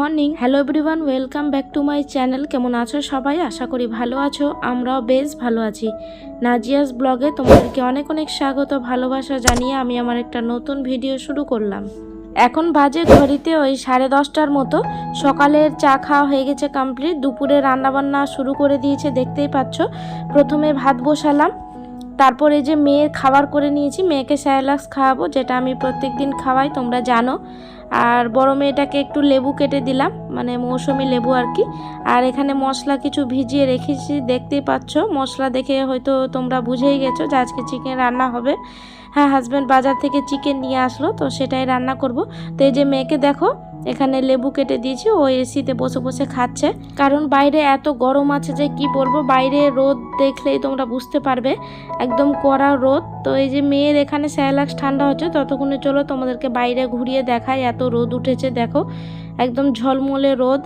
Morning. Hello everyone, welcome back to my channel. কেমন আছো সবাই? আশা করি ভালো আছো, আমরাও বেশ ভালো আছি। নাজিয়াস ব্লগে তোমাদেরকে অনেক অনেক স্বাগত, ভালোবাসা জানিয়ে আমি আমার একটা নতুন ভিডিও শুরু করলাম। এখন বাজে ঘড়িতে ওই সাড়ে দশটার মতো। সকালের চা খাওয়া হয়ে গেছে কমপ্লিট দুপুরে রান্নাবান্না শুরু করে দিয়েছে, দেখতেই পাচ্ছ। প্রথমে ভাত বসালাম। তারপরে যে মেয়ের খাবার করে নিয়েছি, মেয়েকে স্যালাক্স খাওয়াবো, যেটা আমি প্রত্যেক দিন খাওয়াই, তোমরা জানো। আর বড় মেয়েটাকে একটু লেবু কেটে দিলাম মানে মৌসুমি লেবু আর কি। আর এখানে মশলা কিছু ভিজিয়ে রেখেছি, দেখতেই পাচ্ছ। মশলা দেখে হয়তো তোমরা বুঝেই গেছো যে আজকে চিকেন রান্না হবে। হ্যাঁ হাজব্যান্ড বাজার থেকে চিকেন নিয়ে আসলো, তো সেটাই রান্না করব। তো এই যে মেয়েকে দেখো, এখানে লেবু কেটে দিয়েছি, ও এসিতে বসে বসে খাচ্ছে। কারণ বাইরে এত গরম আছে যে কি বলব, বাইরে রোদ দেখলেই তোমরা বুঝতে পারবে, একদম কড়া রোদ। তো এই যে মেয়ের এখানে স্যালাক্স ঠান্ডা হচ্ছে, ততক্ষণে চলো তোমাদেরকে বাইরে ঘুরিয়ে দেখায় এত রোদ উঠেছে দেখো, একদম ঝলমলে রোদ।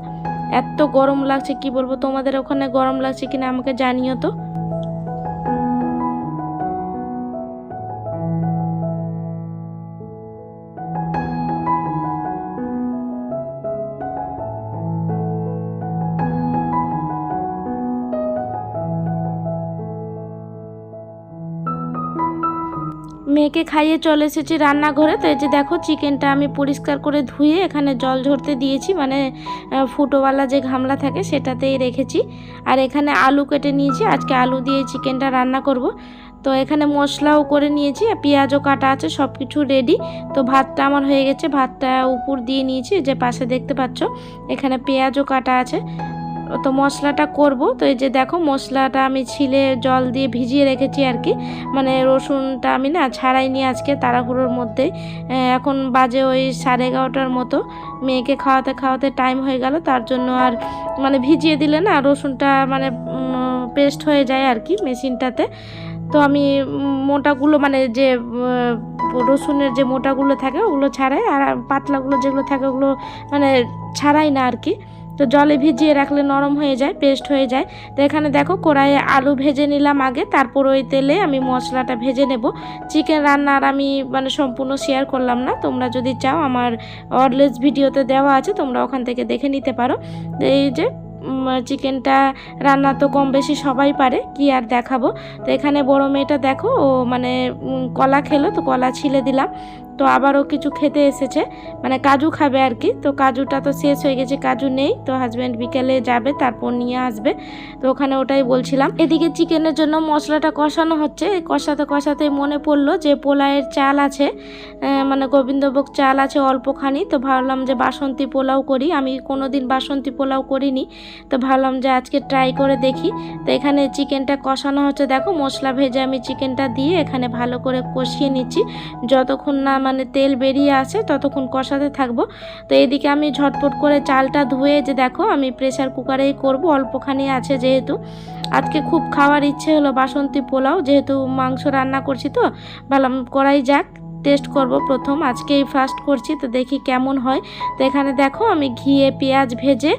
এত গরম লাগছে, কি বলব, তোমাদের ওখানে গরম লাগছে কিনা আমাকে জানিও তো। মেয়েকে খাইয়ে চলে এসেছি রান্নাঘরে। তো এই যে দেখো চিকেনটা আমি পরিষ্কার করে ধুয়ে এখানে জল ঝরতে দিয়েছি। মানে ফুটোওয়ালা যে ঘামলা থাকে সেটাতেই রেখেছি। আর এখানে আলু কেটে নিয়েছি। আজকে আলু দিয়ে চিকেনটা রান্না করব। তো এখানে মশলাও করে নিয়েছি। পেঁয়াজও কাটা আছে সব কিছু রেডি তো ভাতটা আমার হয়ে গেছে। ভাতটা উপর দিয়ে নিয়েছি। যে পাশে দেখতে পাচ্ছ, এখানে পেঁয়াজও কাটা আছে। তো মশলাটা করব। তো এই যে দেখো, মশলাটা আমি ছিলে জল দিয়ে ভিজিয়ে রেখেছি আর কি। মানে রসুনটা আমি না ছাড়াইনি আজকে তাড়াহুড়োর মধ্যে। এখন বাজে ওই সাড়ে এগারোটার মতো। মেয়েকে খাওয়াতে খাওয়াতে টাইম হয়ে গেল, তার জন্য আর মানে ভিজিয়ে দিলে না রসুনটা মানে পেস্ট হয়ে যায় আর কি মেশিনটাতে তো আমি মোটাগুলো মানে যে রসুনের যে মোটাগুলো থাকে ওগুলো ছাড়াই আর পাতলাগুলো যেগুলো থাকে ওগুলো মানে ছাড়াই না আর কি। তো জলে ভিজিয়ে রাখলে নরম হয়ে যায় পেস্ট হয়ে যায়। তো এখানে দেখো কড়াইয়ে আলু ভেজে নিলাম আগে, তারপর ওই তেলে আমি মশলাটা ভেজে নেব। চিকেন রান্নার আমি মানে সম্পূর্ণ শেয়ার করলাম না, তোমরা যদি চাও আমার অরলেস ভিডিওতে দেওয়া আছে, তোমরা ওখান থেকে দেখে নিতে পারো। এই যে চিকেনটা রান্না তো কম বেশি সবাই পারে, কি আর দেখাবো? তো এখানে বড় মেয়েটা দেখো, ও মানে কলা খেলো, তো কলা ছিলে দিলাম। তো আবারও কিছু খেতে এসেছে। মানে কাজু খাবে আর কি। তো কাজুটা তো শেষ হয়ে গেছে, কাজু নেই। তো হাজব্যান্ড বিকেলে যাবে, তারপর নিয়ে আসবে। তো ওখানে ওটাই বলছিলাম। এদিকে চিকেনের জন্য মশলাটা কষানো হচ্ছে। কষাতে কষাতে মনে পড়ল যে পোলাওয়ের চাল আছে। মানে গোবিন্দভোগ চাল আছে অল্পখানি। তো ভাবলাম যে বাসন্তী পোলাও করি। আমি কোনো দিন বাসন্তী পোলাও করিনি। তো ভাবলাম যে আজকে ট্রাই করে দেখি। তো এখানে চিকেনটা কষানো হচ্ছে। দেখো মশলা ভেজে আমি চিকেনটা দিয়ে এখানে ভালো করে কষিয়ে নিচ্ছি। যতক্ষণ না মানে তেল বেরিয়ে আসে ততক্ষণ কষাতে থাকব। তো এদিকে আমি ঝটপট করে চালটা ধুয়ে যে দেখো, আমি প্রেসার কুকারেই করব, অল্পখানি আছে যেহেতু। আজকে খুব খাওয়ার ইচ্ছে হলো বাসন্তী পোলাও, যেহেতু মাংস রান্না করছি তো, ভাবলাম করাই যাক। টেস্ট করব প্রথম। আজকেই ফার্স্ট করছি, তো দেখি কেমন হয়। তো এখানে দেখো, আমি ঘিয়ে পেঁয়াজ ভেজে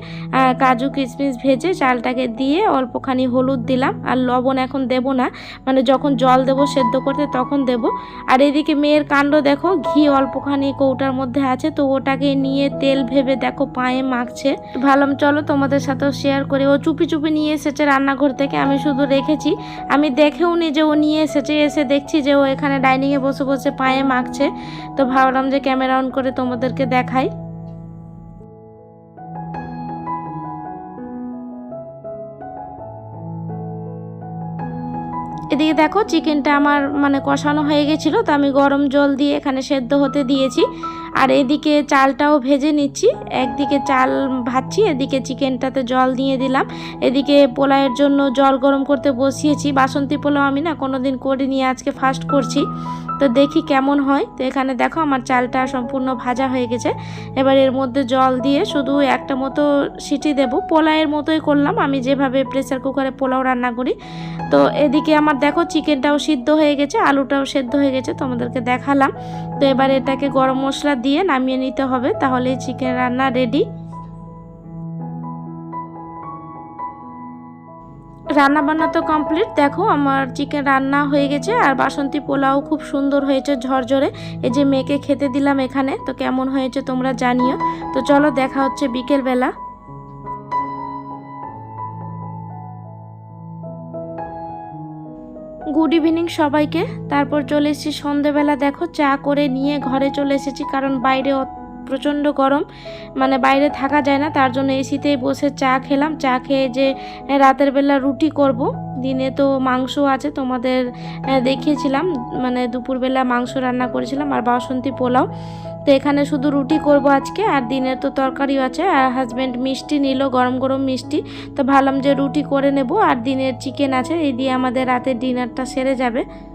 কাজু কিশমিশ ভেজে চালটাকে দিয়ে অল্পখানি হলুদ দিলাম। আর লবণ এখন দেব না মানে যখন জল দেবো, সেদ্ধ করতে তখন দেব। আর এদিকে মেয়ের কাণ্ড দেখো, ঘি অল্পখানি কৌটার মধ্যে আছে, তো ওটাকে নিয়ে তেল ভেবে দেখো পায়ে মাখছে। ভাবলাম, চলো তোমাদের সাথেও শেয়ার করে। ও চুপি চুপি নিয়ে এসেছে রান্নাঘর থেকে, আমি শুধু রেখেছি। আমি দেখেও নি যে ও নিয়ে এসেছে, এসে দেখছি যে ও এখানে ডাইনিংয়ে বসে বসে পায়ে মাখছে। তো ভাবলাম যে ক্যামেরা অন করে তোমাদেরকে দেখাই। এদিকে দেখো চিকেনটা আমার মানে কষানো হয়ে গেছিল, তো আমি গরম জল দিয়ে এখানে সেদ্ধ হতে দিয়েছি। আর এদিকে চালটাও ভেজে নিচ্ছি, একদিকে চাল ভাজছি, এদিকে চিকেনটাতে জল দিয়ে দিলাম। এদিকে পোলাওয়ের জন্য জল গরম করতে বসিয়েছি, বাসন্তী পোলাও আমি না কোনো দিন করিনি, আজকে ফার্স্ট করছি। তো দেখি কেমন হয়। তো এখানে দেখো আমার চালটা সম্পূর্ণ ভাজা হয়ে গেছে। এবার এর মধ্যে জল দিয়ে শুধু একটা মতো সিটি দেব। পোলাওয়ের মতোই করলাম, আমি যেভাবে প্রেসার কুকারে পোলাও রান্না করি। তো এদিকে আমার দেখো চিকেনটাও সিদ্ধ হয়ে গেছে, আলুটাও সেদ্ধ হয়ে গেছে, তোমাদেরকে দেখালাম। তো এবার এটাকে গরম মশলা দিয়ে নামিয়ে নিতে হবে, তাহলে চিকেন রান্না রেডি রান্না বান্না তো কমপ্লিট দেখো আমার চিকেন রান্না হয়ে গেছে, আর বাসন্তী পোলাও খুব সুন্দর হয়েছে ঝরঝরে, এই যে মেয়েকে খেতে দিলাম এখানে, তো কেমন হয়েছে তোমরা জানিও। তো চলো দেখা হচ্ছে বিকেলবেলা। গুড ইভিনিং সবাইকে। তারপর চলে এসেছি সন্ধেবেলা। দেখো, চা করে নিয়ে ঘরে চলে এসেছি কারণ বাইরে প্রচণ্ড গরম। মানে বাইরে থাকা যায় না, তার জন্য এসিতেই বসে চা খেলাম। চা খেয়ে যে রাতের বেলা রুটি করব। দিনে তো মাংস আছে, তোমাদের দেখিয়েছিলাম। মানে দুপুরবেলা মাংস রান্না করেছিলাম। আর বাসন্তী পোলাও। তো এখানে শুধু রুটি করব আজকে, আর দিনের তো তরকারিও আছে, আর হাজব্যান্ড মিষ্টি নিল, গরম গরম মিষ্টি। তো ভাবলাম যে রুটি করে নেব, আর দিনের চিকেন আছে, এই দিয়ে আমাদের রাতের ডিনারটা সেরে যাবে।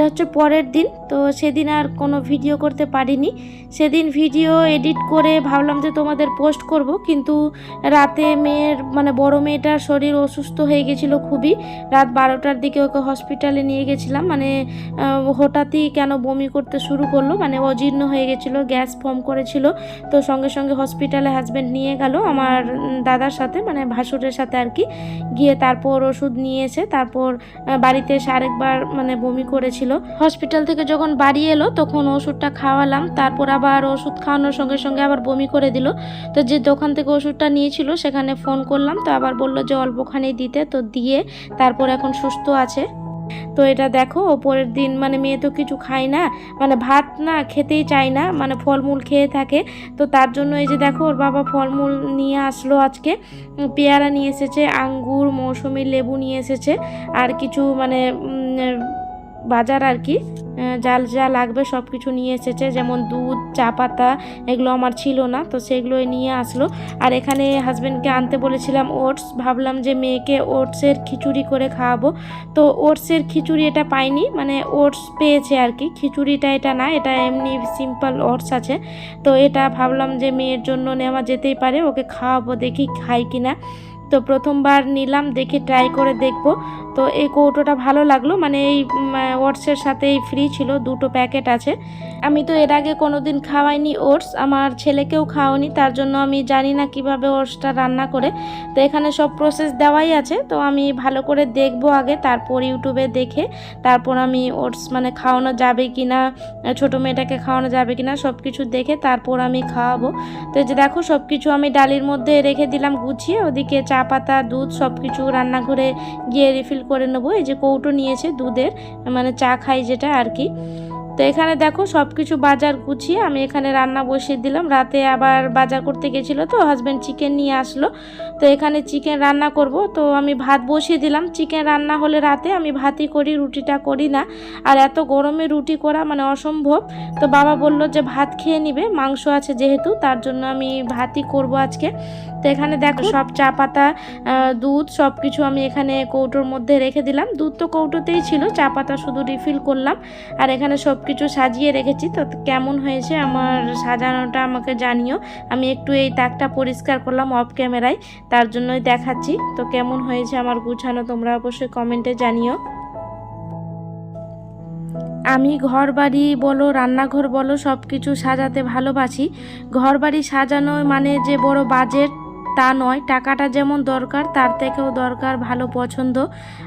এটা হচ্ছে পরের দিন, তো সেদিন আর কোনো ভিডিও করতে পারিনি। সেদিন ভিডিও এডিট করে ভাবলাম যে তোমাদের পোস্ট করব, কিন্তু রাতে মেয়ের মানে বড় মেয়েটার শরীর অসুস্থ হয়ে গেছিল খুবই। রাত বারোটার দিকে ওকে হসপিটালে নিয়ে গেছিলাম মানে হঠাৎই কেন বমি করতে শুরু করল মানে অজীর্ণ হয়ে গেছিল, গ্যাস ফর্ম করেছিল। তো সঙ্গে সঙ্গে হসপিটালে হাজব্যান্ড নিয়ে গেল আমার দাদার সাথে মানে ভাসুরের সাথে আর কি। গিয়ে তারপর ওষুধ নিয়ে এসে তারপর বাড়িতে এসে আরেকবার মানে বমি করেছিল। হসপিটাল থেকে যখন বাড়ি এলো, তখন ওষুধটা খাওয়ালাম। তারপর আবার ওষুধ খাওয়ানোর সঙ্গে সঙ্গে আবার বমি করে দিল। তো যে দোকান থেকে ওষুধটা নিয়েছিল, সেখানে ফোন করলাম। তো আবার বলল যে অল্পখানি দিতে। তো দিয়ে তারপর এখন সুস্থ আছে। তো এটা দেখো, ওপরের দিন মানে মেয়ে তো কিছু খায় না। মানে ভাত না খেতেই চায় না মানে ফলমূল খেয়ে থাকে। তো তার জন্য এই যে দেখো, ওর বাবা ফলমূল নিয়ে আসলো আজকে। পেয়ারা নিয়ে এসেছে, আঙ্গুর, মৌসুমি লেবু নিয়ে এসেছে। আর কিছু মানে বাজার আর কি যা যা লাগবে সব কিছু নিয়ে এসেছে, যেমন দুধ, চা পাতা, এগুলো আমার ছিল না, তো সেগুলোই নিয়ে আসলো। আর এখানে হাজব্যান্ডকে আনতে বলেছিলাম ওটস ভাবলাম যে মেয়েকে ওটসের খিচুড়ি করে খাওয়াবো। তো ওটসের খিচুড়ি এটা পাইনি মানে ওটস পেয়েছে আর কি, খিচুড়িটা এটা না, এটা এমনি সিম্পল ওটস আছে। তো এটা ভাবলাম যে মেয়ের জন্য নেওয়া যেতেই পারে, ওকে খাওয়াবো দেখি খাই কিনা। তো প্রথমবার নিলাম, দেখে ট্রাই করে দেখব। তো এই কৌটোটা ভালো লাগল মানে এই ওটসের সাথেই ফ্রি ছিল, দুটো প্যাকেট আছে। আমি তো এর আগে কোনো দিন খাওয়াইনি ওটস আমার ছেলেকেও খাওয়ানি তার জন্য আমি জানি না কীভাবে ওটসটা রান্না করে। তো এখানে সব প্রসেস দেওয়াই আছে, তো আমি ভালো করে দেখব আগে, তারপর ইউটিউবে দেখে, তারপর আমি ওটস মানে খাওয়ানো যাবে কি না ছোটো মেয়েটাকে খাওয়ানো যাবে কি না সব কিছু দেখে তারপর আমি খাওয়াবো। তো যে দেখো সব কিছু আমি ডালির মধ্যে রেখে দিলাম, গুছিয়ে, ওদিকে চা পাতা দুধ সব কিছু রান্নাঘরে গিয়ে রিফিল করে নেব। এই যে কৌটো নিয়েছে দুধের মানে চা খাই যেটা আর কি। তো এখানে দেখো সব কিছু বাজার গুছিয়ে আমি এখানে রান্না বসিয়ে দিলাম। রাতে আবার বাজার করতে গেছিল তো হাজব্যান্ড চিকেন নিয়ে আসলো। তো এখানে চিকেন রান্না করব। তো আমি ভাত বসিয়ে দিলাম। চিকেন রান্না হলে রাতে আমি ভাতই করি, রুটিটা করি না। আর এত গরমে রুটি করা মানে অসম্ভব। তো বাবা বলল যে ভাত খেয়ে নিবে, মাংস আছে যেহেতু, তার জন্য আমি ভাতই করব আজকে। তো এখানে দেখো সব চা পাতা দুধ সব কিছু আমি এখানে কৌটোর মধ্যে রেখে দিলাম। দুধ তো কৌটোতেই ছিল চা পাতা শুধু রিফিল করলাম। আর এখানে সব কিছু সাজিয়ে রেখেছি তো কেমন হয়েছে আমার সাজানোটা আমাকে জানিও। আমি একটু এই তাকটা পরিষ্কার করলাম অফ ক্যামেরায় তার জন্যই দেখাচ্ছি। তো কেমন হয়েছে আমার গুছানো তোমরা অবশ্যই কমেন্টে জানিও। আমি ঘর বাড়ি বলো রান্নাঘর বলো সব কিছু সাজাতে ভালোবাসি। ঘর বাড়ি সাজানো মানে যে বড় বাজেট তা নয়, টাকাটা যেমন দরকার, তার থেকেও দরকার ভালো পছন্দ।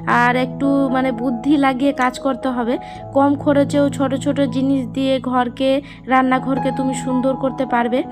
আর একটু মানে বুদ্ধি লাগিয়ে কাজ করতে হবে। কম খরচেও ছোট ছোট জিনিস দিয়ে ঘরকে, রান্নাঘরকে তুমি সুন্দর করতে পারবে।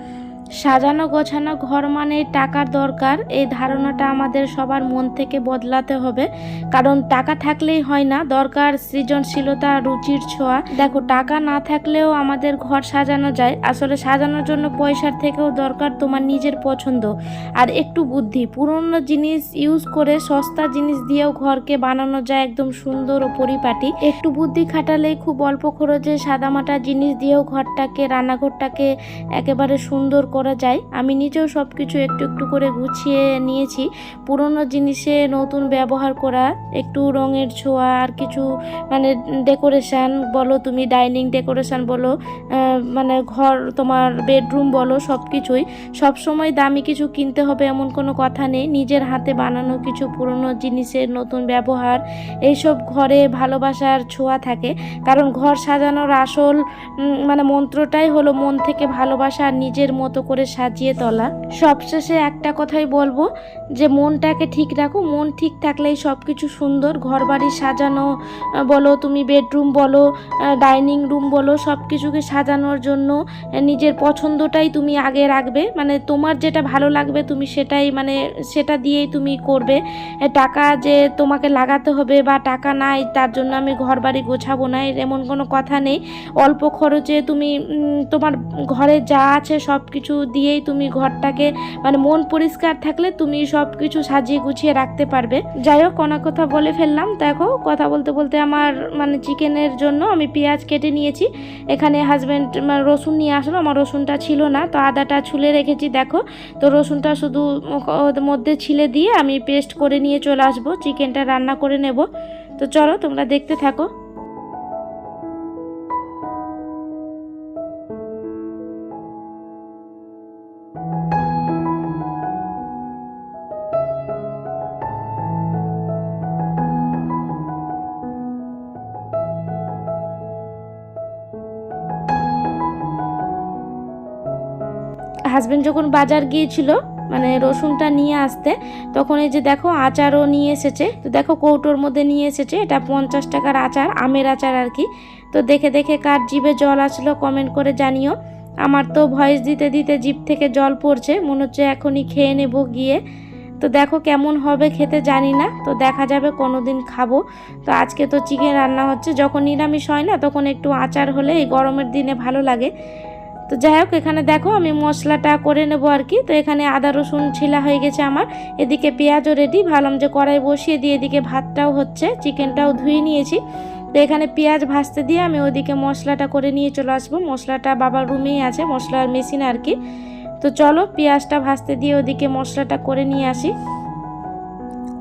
সাজানো গোছানো ঘর মানে টাকার দরকার। এই ধারণাটা আমাদের সবার মন থেকে বদলাতে হবে। কারণ টাকা থাকলেই হয় না, দরকার সৃজনশীলতা, রুচির ছোঁয়া। দেখো, টাকা না থাকলেও আমাদের ঘর সাজানো যায়। আসলে সাজানোর জন্য পয়সার থেকেও দরকার তোমার নিজের পছন্দ আর একটু বুদ্ধি। পুরনো জিনিস ইউজ করে সস্তা জিনিস দিয়েও ঘরকে বানানো যায় একদম সুন্দর ও পরিপাটি। একটু বুদ্ধি খাটালেই খুব অল্প খরচে সাদামাটা জিনিস দিয়েও ঘরটাকে, রান্নাঘরটাকে একেবারে সুন্দর যায়। আমি নিজেও সব কিছু একটু একটু করে গুছিয়ে নিয়েছি। পুরনো জিনিসে নতুন ব্যবহার করা, একটু রঙের ছোঁয়া আর কিছু মানে ডেকোরেশন বলো, তুমি ডাইনিং ডেকোরেশান বলো মানে ঘর তোমার বেডরুম বলো সব কিছুই সবসময় দামি কিছু কিনতে হবে এমন কোনো কথা নেই। নিজের হাতে বানানো কিছু পুরনো জিনিসের নতুন ব্যবহার, এইসব ঘরে ভালোবাসার ছোঁয়া থাকে। কারণ ঘর সাজানোর আসল মানে মন্ত্রটাই হলো মন থেকে ভালোবাসা নিজের মতো করে সাজিয়ে তোলা। সবশেষে একটা কথাই বলব যে, মনটাকে ঠিক রাখো। মন ঠিক থাকলেই সব কিছু সুন্দর। ঘর বাড়ি সাজানো বলো তুমি বেডরুম বলো ডাইনিং রুম বলো সব কিছুকে সাজানোর জন্য নিজের পছন্দটাই তুমি আগে রাখবে। মানে তোমার যেটা ভালো লাগবে তুমি সেটাই মানে সেটা দিয়েই তুমি করবে। টাকা যে তোমাকে লাগাতে হবে বা টাকা নাই, তার জন্য আমি ঘর বাড়ি গোছাবো না এমন কোনো কথা নেই। অল্প খরচে তুমি তোমার ঘরে যা আছে সব কিছু দিয়েই তুমি ঘরটাকে মানে মন পরিষ্কার থাকলে তুমি সব কিছু সাজিয়ে গুছিয়ে রাখতে পারবে। যাই হোক কোনো কথা বলে ফেললাম। দেখো, কথা বলতে বলতে আমার মানে চিকেনের জন্য আমি পেঁয়াজ কেটে নিয়েছি। এখানে হাজব্যান্ড মানে রসুন নিয়ে আসলো। আমার রসুনটা ছিল না, তো আদাটা ছুলে রেখেছি। দেখো, তো রসুনটা শুধু মধ্যে ছিলে দিয়ে আমি পেস্ট করে নিয়ে চলে আসব। চিকেনটা রান্না করে নেব। তো চলো, তোমরা দেখতে থাকো। হাজবেন্ড যখন বাজার গিয়েছিল মানে রসুনটা নিয়ে আসতে, তখন এই যে দেখো আচারও নিয়ে এসেছে। তো দেখো কৌটোর মধ্যে নিয়ে এসেছে, এটা পঞ্চাশ টাকার আচার, আমের আচার আর কি। তো দেখে দেখে কার জিভে জল আসলো কমেন্ট করে জানিও। আমার তো ভয়েস দিতে দিতে জিভ থেকে জল পড়ছে, মনে হচ্ছে এখনই খেয়ে নেব গিয়ে। তো দেখো কেমন হবে খেতে জানি না, তো দেখা যাবে কোনো দিন খাব। তো আজকে তো চিকেন রান্না হচ্ছে, যখন নিরামিষ হয় না, তখন একটু আচার হলে এই গরমের দিনে ভালো লাগে। তো যাই হোক, এখানে দেখো আমি মশলাটা করে নেব আর কি। তো এখানে আদা, রসুন ছিলা হয়ে গেছে আমার। এদিকে পেঁয়াজও রেডি ভাবলাম যে কড়াই বসিয়ে দিয়ে এদিকে ভাতটাও হচ্ছে চিকেনটাও ধুয়ে নিয়েছি। তো এখানে পেঁয়াজ ভাজতে দিয়ে আমি ওদিকে মশলাটা করে নিয়ে চলে আসব। মশলাটা বাবার রুমেই আছে, মশলার মেশিন আর কি। তো চলো পেঁয়াজটা ভাজতে দিয়ে ওদিকে মশলাটা করে নিয়ে আসি।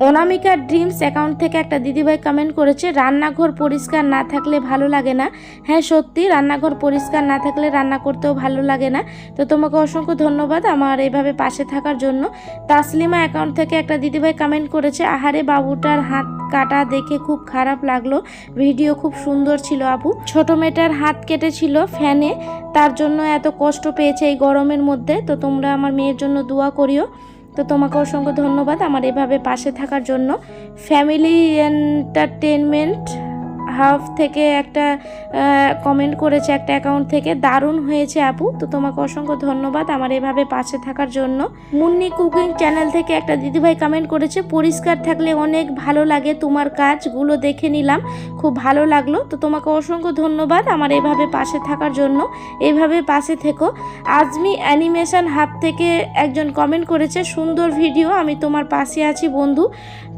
অনামিকা ড্রিমস অ্যাকাউন্ট থেকে একটা দিদিভাই কমেন্ট করেছে, রান্নাঘর পরিষ্কার না থাকলে ভালো লাগে না। হ্যাঁ সত্যি, রান্নাঘর পরিষ্কার না থাকলে রান্না করতেও ভালো লাগে না। তো তোমাকে অসংখ্য ধন্যবাদ আমার এইভাবে পাশে থাকার জন্য। তাসলিমা অ্যাকাউন্ট থেকে একটা দিদিভাই কমেন্ট করেছে, আহারে বাবুটার হাত কাটা দেখে খুব খারাপ লাগল। ভিডিও খুব সুন্দর ছিল আপু। ছোট মেয়েটার হাত কেটেছিল ফ্যানে, তার জন্য এত কষ্ট পেয়েছে এই গরমের মধ্যে। তো তোমরা আমার মেয়ের জন্য দোয়া করিও। তো তোমাকে অসংখ্য ধন্যবাদ আমার এভাবে পাশে থাকার জন্য। ফ্যামিলি এন্টারটেনমেন্ট হাফ থেকে একটা কমেন্ট করেছে একটা অ্যাকাউন্ট থেকে, দারুণ হয়েছে আপু। তো তোমাকে অসংখ্য ধন্যবাদ আমার এভাবে পাশে থাকার জন্য। মুন্নি কুকিং চ্যানেল থেকে একটা দিদিভাই কমেন্ট করেছে, পরিষ্কার থাকলে অনেক ভালো লাগে তোমার কাজগুলো দেখে নিলাম, খুব ভালো লাগল। তো তোমাকে অসংখ্য ধন্যবাদ আমার এভাবে পাশে থাকার জন্য। এভাবে পাশে থেকো। আজমি অ্যানিমেশন হাব থেকে একজন কমেন্ট করেছে, সুন্দর ভিডিও আমি তোমার পাশে আছি বন্ধু।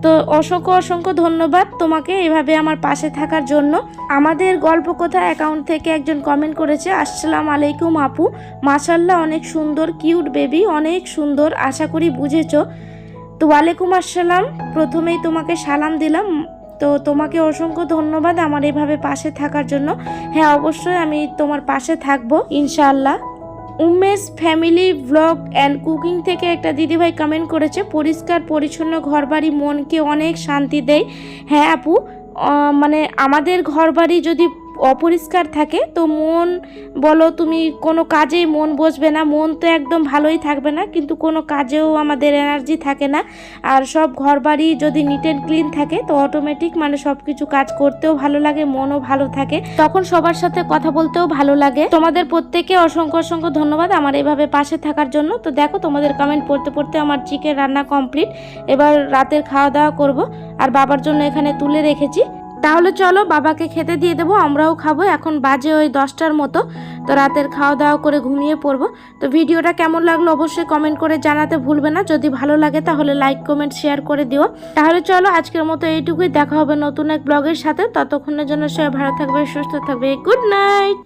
তো অসংখ্য অসংখ্য ধন্যবাদ তোমাকে এভাবে আমার পাশে থাকার জন্য। আমাদের গল্পকথা অ্যাকাউন্ট থেকে একজন কমেন্ট করেছে, আসসালাম আলাইকুম আপু। মাশাল্লাহ অনেক সুন্দর কিউট বেবি অনেক সুন্দর, আশা করি বুঝেছ। তো ওয়ালাইকুম আসসালাম, প্রথমেই তোমাকে সালাম দিলাম। তো তোমাকে অসংখ্য ধন্যবাদ আমার এভাবে পাশে থাকার জন্য। হ্যাঁ অবশ্যই আমি তোমার পাশে থাকব, ইনশাআল্লাহ। Umesh family blog and cooking থেকে একটা দিদিভাই কমেন্ট করেছে, পরিষ্কার, পরিচ্ছন্ন ঘরবাড়ি মনকে অনেক শান্তি দেয়। হ্যাঁ আপু মানে আমাদের ঘরবাড়ি যদি অপরিষ্কার থাকে, তো মন, বলো তুমি কোনো কাজেই মন বসবে না, মন তো একদম ভালোই থাকবে না, কিন্তু কোনো কাজেও আমাদের এনার্জি থাকে না। আর সব ঘর বাড়ি যদি নিট অ্যান্ড ক্লিন থাকে, তো অটোমেটিক মানে সব কিছু কাজ করতেও ভালো লাগে, মনও ভালো থাকে। তখন সবার সাথে কথা বলতেও ভালো লাগে। তোমাদের প্রত্যেকে অসংখ্য অসংখ্য ধন্যবাদ আমার এভাবে পাশে থাকার জন্য। তো দেখো তোমাদের কমেন্ট পড়তে পড়তে আমার চিকেন রান্না কমপ্লিট এবার রাতের খাওয়া দাওয়া করব, আর বাবার জন্য এখানে তুলে রেখেছি। তাহলে চলো বাবাকে খেতে দিয়ে দেবো, আমরাও খাব। এখন বাজে ওই দশটার মতো, তো রাতের খাওয়া দাওয়া করে ঘুমিয়ে পড়ব। তো ভিডিওটা কেমন লাগল অবশ্যই কমেন্ট করে জানাতে ভুলবে না। যদি ভালো লাগে তাহলে লাইক কমেন্ট শেয়ার করে দিও। তাহলে চলো আজকের মতো এইটুকুই, দেখা হবে নতুন এক ব্লগের সাথে। ততক্ষণের জন্য সবাই ভালো থাকবে, সুস্থ থাকবে। Good night